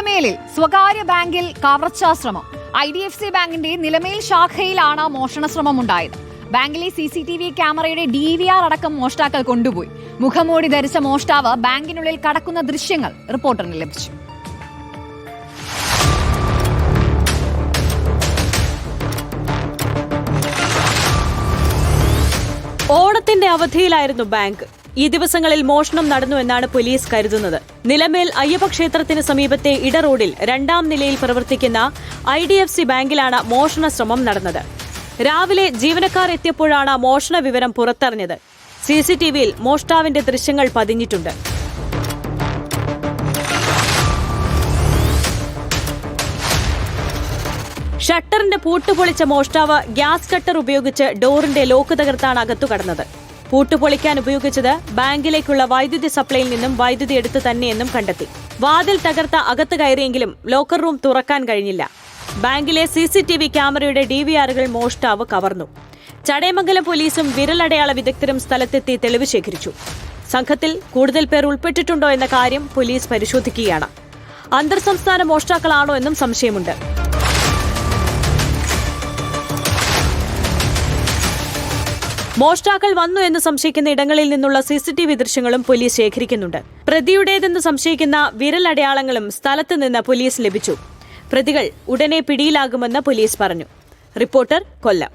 നിലമേലിൽ സ്വകാര്യ ബാങ്കിൽ കവർച്ചാശ്രമം. ഐ ഡി എഫ് സി ബാങ്കിന്റെ നിലമേൽ ശാഖയിലാണ് മോഷണ ശ്രമം ഉണ്ടായത് ബാങ്കിലെ സി സി ടി വി ക്യാമറയുടെ ഡി വി ആർ അടക്കം മോഷ്ടാക്കൾ കൊണ്ടുപോയി. മുഖമൂടി ധരിച്ച മോഷ്ടാവ് ബാങ്കിനുള്ളിൽ കടക്കുന്ന ദൃശ്യങ്ങൾ റിപ്പോർട്ടറിന് ലഭിച്ചു. ഓണത്തിന്റെ അവധിയിലായിരുന്നു ബാങ്ക്. ഈ ദിവസങ്ങളിൽ മോഷണം നടന്നുവെന്നാണ് പോലീസ് കരുതുന്നത്. നിലമേൽ അയ്യപ്പക്ഷേത്രത്തിന് സമീപത്തെ ഇട റോഡിൽ രണ്ടാം നിലയിൽ പ്രവർത്തിക്കുന്ന ഐ ഡി എഫ് സി ബാങ്കിലാണ് മോഷണ ശ്രമം നടന്നത്. രാവിലെ ജീവനക്കാർ എത്തിയപ്പോഴാണ് മോഷണ വിവരം പുറത്തറിഞ്ഞത്. സി സി ടി വിയിൽ മോഷ്ടാവിന്റെ ദൃശ്യങ്ങൾ പതിഞ്ഞിട്ടുണ്ട്. ഷട്ടറിന്റെ പൂട്ട് പൊളിച്ച മോഷ്ടാവ് ഗ്യാസ് കട്ടർ ഉപയോഗിച്ച് ഡോറിന്റെ ലോക്ക് തകർത്താണ് അകത്തു കടന്നത്. പൂട്ട് പൊളിക്കാൻ ഉപയോഗിച്ചത് ബാങ്കിലേക്കുള്ള വൈദ്യുതി സപ്ലൈയിൽ നിന്നും വൈദ്യുതി എടുത്തു തന്നെയെന്നും കണ്ടെത്തി. വാതിൽ തകർത്ത അകത്ത് കയറിയെങ്കിലും ലോക്കർ റൂം തുറക്കാൻ കഴിഞ്ഞില്ല. ബാങ്കിലെ സി സി ടി വി ക്യാമറയുടെ ഡി വി ആറുകൾ മോഷ്ടാവ് കവർന്നു. ചടയമംഗലം പോലീസും വിരലടയാള വിദഗ്ധരും സ്ഥലത്തെത്തി തെളിവ് ശേഖരിച്ചു. സംഘത്തിൽ കൂടുതൽ പേർ ഉൾപ്പെട്ടിട്ടുണ്ടോ എന്ന കാര്യം പോലീസ് പരിശോധിക്കുകയാണ്. അന്തർ സംസ്ഥാന മോഷ്ടാക്കളാണോ എന്നും സംശയമുണ്ട്. മോഷ്ടാക്കൾ വന്നു എന്ന് സംശയിക്കുന്ന ഇടങ്ങളിൽ നിന്നുള്ള സിസിടിവി ദൃശ്യങ്ങളും പോലീസ് ശേഖരിക്കുന്നുണ്ട്. പ്രതിയുടേതെന്ന് സംശയിക്കുന്ന വിരലടയാളങ്ങളും സ്ഥലത്ത് നിന്ന് പോലീസ് ലഭിച്ചു. പ്രതികൾ ഉടനെ പിടിയിലാകുമെന്ന് പോലീസ് പറഞ്ഞു. റിപ്പോർട്ടർ കൊല്ലം.